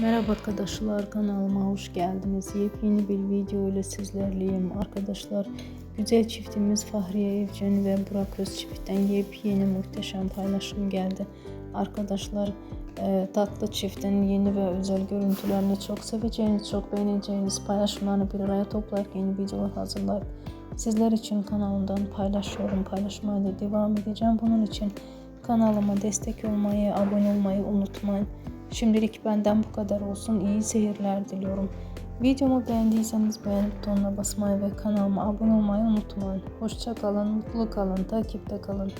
Merhaba arkadaşlar kanalıma hoş geldiniz. Yepyeni bir video ile sizlerleyim. Arkadaşlar güzel çiftimiz Fahriye Evcen ve Burak Özçivit'ten yepyeni muhteşem paylaşım geldi. Arkadaşlar e, tatlı çiftin yeni ve özel görüntülerini çok seveceğiniz, çok beğeneceğiniz paylaşımlarını bir araya toplayıp yeni videolar hazırlayıp sizler için kanalımdan paylaşıyorum. Paylaşmaya da devam edeceğim. Bunun için kanalıma destek olmayı, abone olmayı unutmayın. Şimdilik benden bu kadar olsun. İyi seyirler diliyorum. Videomu beğendiyseniz beğen butonuna basmayı ve kanalıma abone olmayı unutmayın. Hoşça kalın, mutlu kalın, takipte kalın.